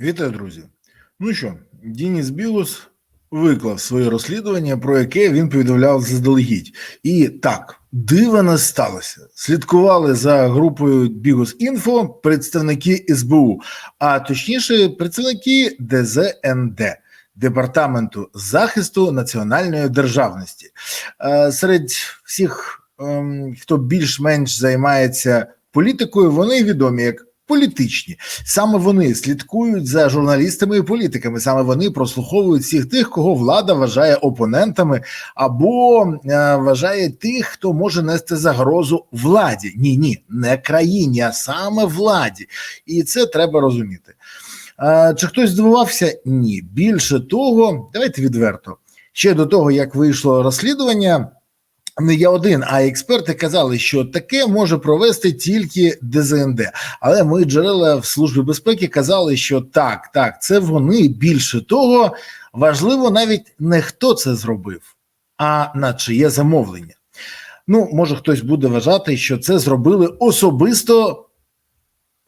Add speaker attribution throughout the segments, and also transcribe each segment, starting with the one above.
Speaker 1: Вітаю, друзі. Ну що, Дініс Білус виклав своє розслідування, про яке він повідомляв заздалегідь. І так, дива не сталося. Слідкували за групою Бігус Інфо представники СБУ, а точніше, представники ДЗНД. Департаменту захисту національної державності Е, серед всіх, ем, хто більш-менш займається політикою, вони відомі як політичні. Саме вони слідкують за журналістами і політиками. Саме вони прослуховують всіх тих, кого влада вважає опонентами, або е, вважає тих, хто може нести загрозу владі. Ні, ні, не країні, а саме владі. І це треба розуміти. Е, чи хтось здивувався? Ні. Більше того, давайте відверто. Ще до того, як вийшло розслідування, не я один, а експерти казали, що таке може провести тільки ДЗНД. Але мої джерела в службі безпеки казали, що так, так, це вони. Більше того, важливо навіть не хто це зробив, а на чиє замовлення. Ну, може, хтось буде вважати, що це зробили особисто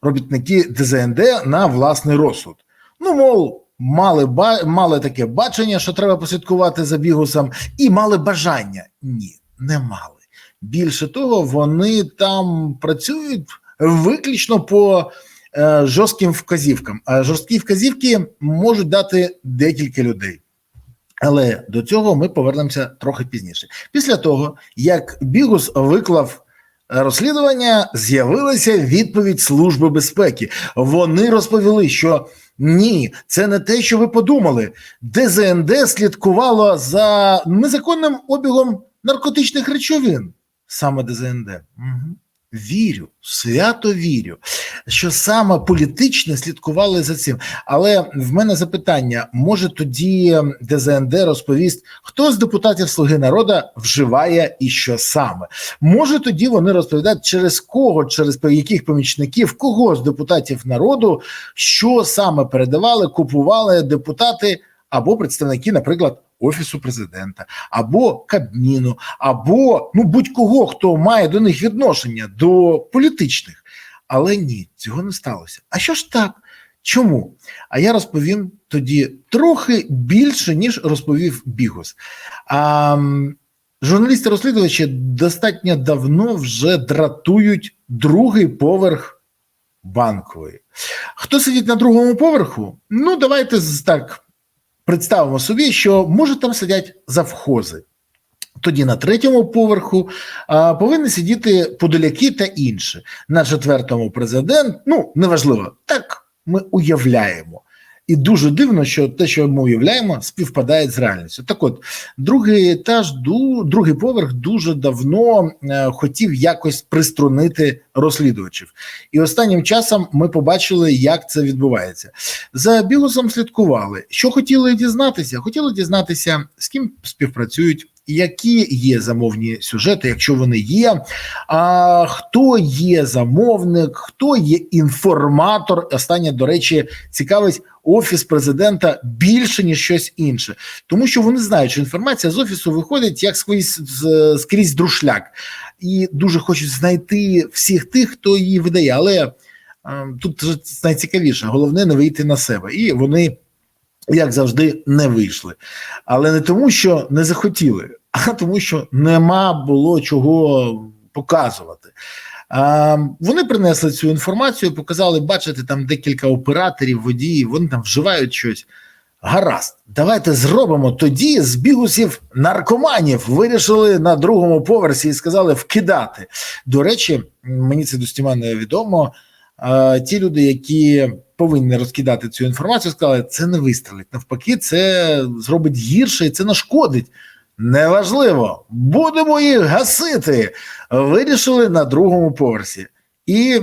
Speaker 1: робітники ДЗНД на власний розсуд. Ну, мов, мали мали таке бачення, що треба послідкувати за бігусом, і мали бажання. Ні, не мали. Більше того, вони там працюють виключно по е, жорстким вказівкам. А жорсткі вказівки можуть дати декілька людей. Але до цього ми повернемося трохи пізніше. Після того, як Бігус виклав розслідування, з'явилася відповідь Служби безпеки. Вони розповіли, що ні, це не те, що ви подумали. ДЗНД слідкувало за незаконним обігом наркотичних речовин. Саме ДЗНД. Угу. Вірю, свято вірю, що саме політичне слідкували за цим. Але в мене запитання: може тоді ДЗНД розповість, хто з депутатів Слуги народу вживає і що саме? Може тоді вони розповідають, через кого, через яких помічників, кого з депутатів народу, що саме передавали, купували депутати або представники, наприклад. Офісу президента або Кабміну, або ну будь-кого, хто має до них відношення до політичних. Але ні, цього не сталося. А що ж так? Чому? А я розповім тоді трохи більше, ніж розповів Бігос. А, Журналісти-розслідувачі достатньо давно вже дратують другий поверх банкової. Хто сидить на другому поверху? Ну, давайте так представимо собі, що може там сидять завхози. Тоді на третьому поверху а, повинні сидіти подоляки та інше. На четвертому президент, ну неважливо, так ми уявляємо. І дуже дивно, що те, що ми уявляємо, співпадає з реальністю. Так, от другий етаж, другий поверх дуже давно е, хотів якось приструнити розслідувачів, і останнім часом ми побачили, як це відбувається. За бігусом слідкували. Що хотіли дізнатися? Хотіли дізнатися, з ким співпрацюють. Які є замовні сюжети, якщо вони є, а хто є замовник, хто є інформатор? Останнє, до речі, цікавить офіс президента більше ніж щось інше, тому що вони знають, що інформація з офісу виходить як скрізь скрізь друшляк, і дуже хочуть знайти всіх тих, хто її видає. Але а, тут найцікавіше, головне не вийти на себе, і вони. Як завжди, не вийшли, але не тому, що не захотіли, а тому, що нема було чого показувати. А, Вони принесли цю інформацію, показали, бачите, там декілька операторів, водіїв, вони там вживають щось. Гаразд, давайте зробимо тоді з бігусів наркоманів. Вирішили на другому поверсі і сказали вкидати. До речі, мені це достіманно відомо. Ті люди, які повинні розкидати цю інформацію, сказали, це не вистрелить. Навпаки, це зробить гірше і це нашкодить. Неважливо, будемо їх гасити. Вирішили на другому поверсі. І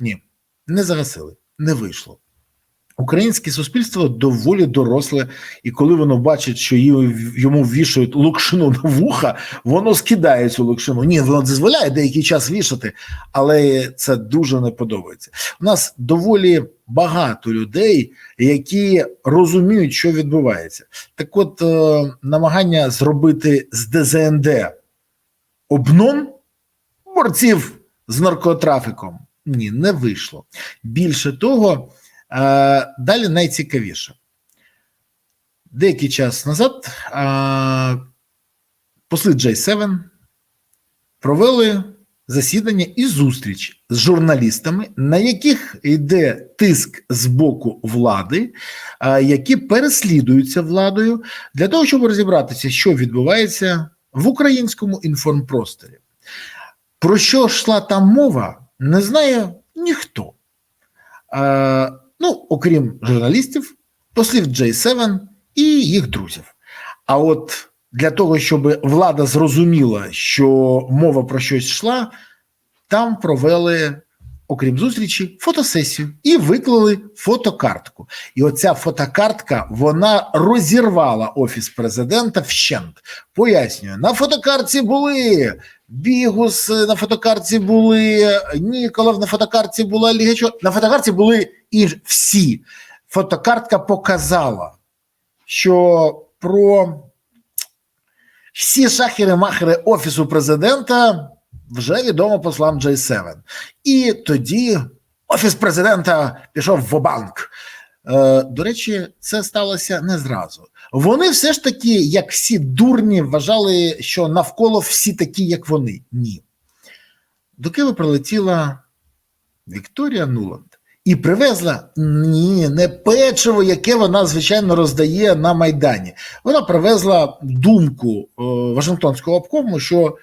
Speaker 1: ні, не загасили, не вийшло. Українське суспільство доволі доросле, і коли воно бачить, що йому вішають лукшину на вуха, воно скидає цю лукшину. Ні, воно дозволяє деякий час вішати, але це дуже не подобається. У нас доволі багато людей, які розуміють, що відбувається. Так, от е, намагання зробити з ДЗНД обнон борців з наркотрафіком ні, не вийшло. Більше того. Е, далі найцікавіше. Деякий час назад е, посли J7 провели засідання і зустріч з журналістами, на яких йде тиск з боку влади, е, які переслідуються владою для того, щоб розібратися, що відбувається в українському інформпросторі. Про що йшла там мова, не знає ніхто. Ну, окрім журналістів, послів J7 і їх друзів. А от для того, щоб влада зрозуміла, що мова про щось йшла, там провели, окрім зустрічі, фотосесію і виклали фотокартку. І оця фотокартка вона розірвала офіс президента вщент. Пояснюю, на фотокартці були Бігус, на фотокартці були Ніколов, на фотокартці була Лігачо. На фотокартці були і всі. Фотокартка показала, що про всі шахери-махери офісу президента вже відомо послам J7. І тоді офіс президента пішов в банк. Е, до речі, це сталося не зразу. Вони все ж таки, як всі дурні, вважали, що навколо всі такі, як вони. Ні. До Києва прилетіла Вікторія Нуланд і привезла ні, не печиво, яке вона звичайно роздає на Майдані. Вона привезла думку е, Вашингтонського обкому, що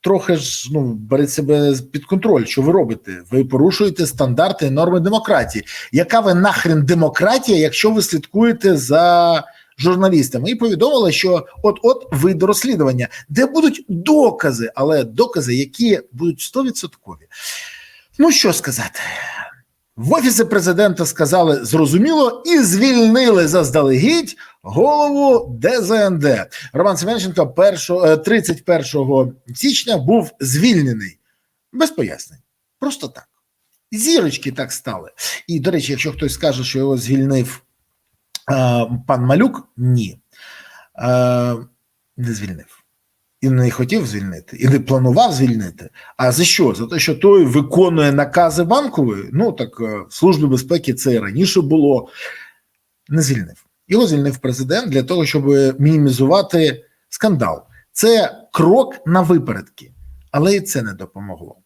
Speaker 1: трохи ж ну беріть себе під контроль, що ви робите? Ви порушуєте стандарти і норми демократії. Яка ви нахрен демократія, якщо ви слідкуєте за журналістами? І повідомили, що от-от вийде розслідування, де будуть докази, але докази, які будуть 100%. Ну що сказати? В офісі президента сказали зрозуміло і звільнили заздалегідь голову ДЗНД. Роман Семенченко 31 січня був звільнений без пояснень. Просто так. Зірочки так стали. І, до речі, якщо хтось скаже, що його звільнив е, пан Малюк, ні. Е, не звільнив. І не хотів звільнити, і не планував звільнити. А за що? За те, що той виконує накази банкової. Ну так в Службі безпеки це і раніше було. Не звільнив. Його звільнив президент для того, щоб мінімізувати скандал. Це крок на випередки, але і це не допомогло.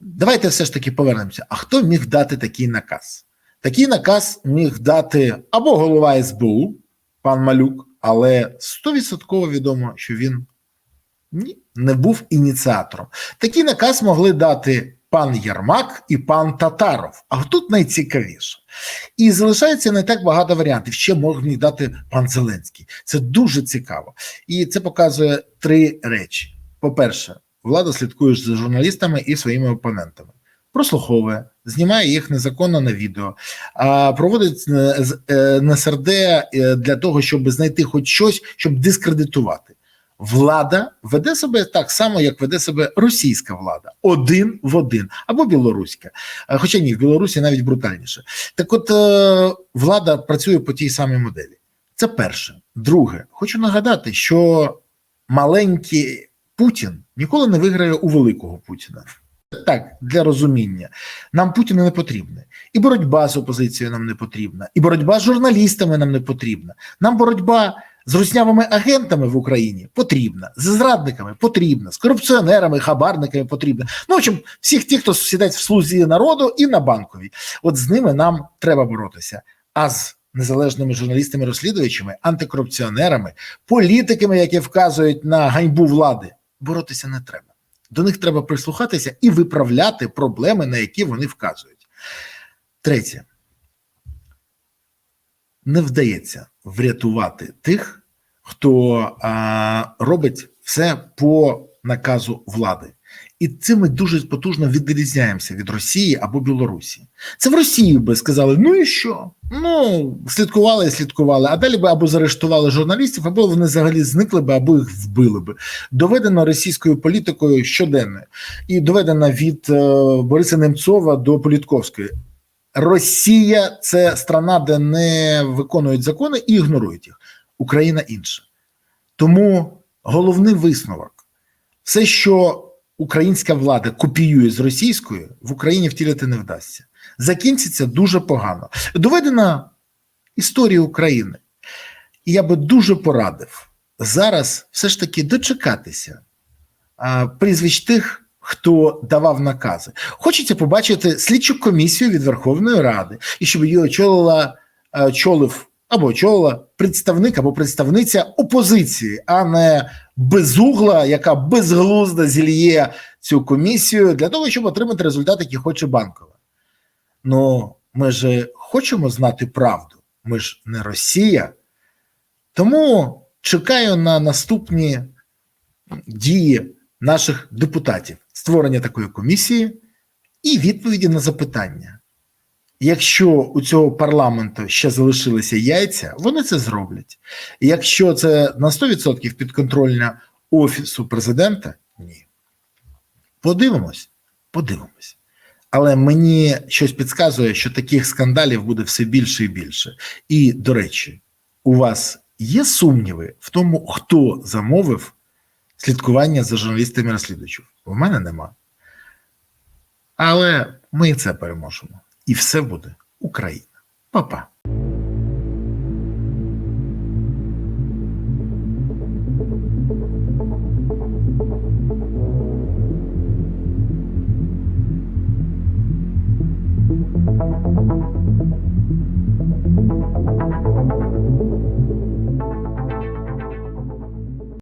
Speaker 1: Давайте все ж таки повернемося. А хто міг дати такий наказ? Такий наказ міг дати або голова СБУ, пан Малюк, але 100% відомо, що він ні, не був ініціатором. Такий наказ могли дати пан Ярмак і пан Татаров. А тут найцікавіше. І залишається не так багато варіантів. Ще мог дати пан Зеленський. Це дуже цікаво. І це показує три речі: по-перше, влада слідкує за журналістами і своїми опонентами. Прослуховує, знімає їх незаконно на відео, проводить НСРД для того, щоб знайти хоч щось, щоб дискредитувати. Влада веде себе так само, як веде себе російська влада, один в один або білоруська. Хоча ні, в Білорусі навіть брутальніше. Так, от влада працює по тій самій моделі. Це перше. Друге, хочу нагадати, що маленький Путін ніколи не виграє у великого Путіна. Так, для розуміння, нам Путіна не потрібне, і боротьба з опозицією нам не потрібна, і боротьба з журналістами нам не потрібна. Нам боротьба з руснявими агентами в Україні потрібна, з зрадниками потрібна, з корупціонерами, хабарниками потрібна. Ну, в общем, всіх тих, хто сидять в слузі народу і на банковій. От з ними нам треба боротися. А з незалежними журналістами, розслідувачами, антикорупціонерами, політиками, які вказують на ганьбу влади, боротися не треба. До них треба прислухатися і виправляти проблеми, на які вони вказують. Третє. Не вдається врятувати тих, хто а, робить все по наказу влади. І цим ми дуже потужно відрізняємося від Росії або Білорусі. Це в Росії би сказали: ну і що? Ну, слідкували і слідкували, а далі би або заарештували журналістів, або вони взагалі зникли би, або їх вбили би. Доведено російською політикою щоденною. І доведено від е, Бориса Немцова до Політковської. Росія це страна, де не виконують закони і ігнорують їх. Україна інша. Тому головний висновок: все, що українська влада копіює з російською, в Україні втілити не вдасться. закінчиться дуже погано. Доведена історія України. І я би дуже порадив зараз все ж таки дочекатися прізвищ тих, хто давав накази. Хочеться побачити слідчу комісію від Верховної Ради, і щоб її очолила очолив або очолила представник або представниця опозиції, а не безугла, яка безглуздо зільє цю комісію для того, щоб отримати результат, який хоче банкова. Ну, ми ж хочемо знати правду. Ми ж не Росія. Тому чекаю на наступні дії наших депутатів, створення такої комісії і відповіді на запитання. Якщо у цього парламенту ще залишилися яйця, вони це зроблять. Якщо це на 100% підконтрольна Офісу президента, ні. Подивимось, подивимось. Але мені щось підказує, що таких скандалів буде все більше і більше. І, до речі, у вас є сумніви в тому, хто замовив слідкування за журналістами розслідувачів? У мене нема. Але ми це переможемо. І все буде Україна. Па-па.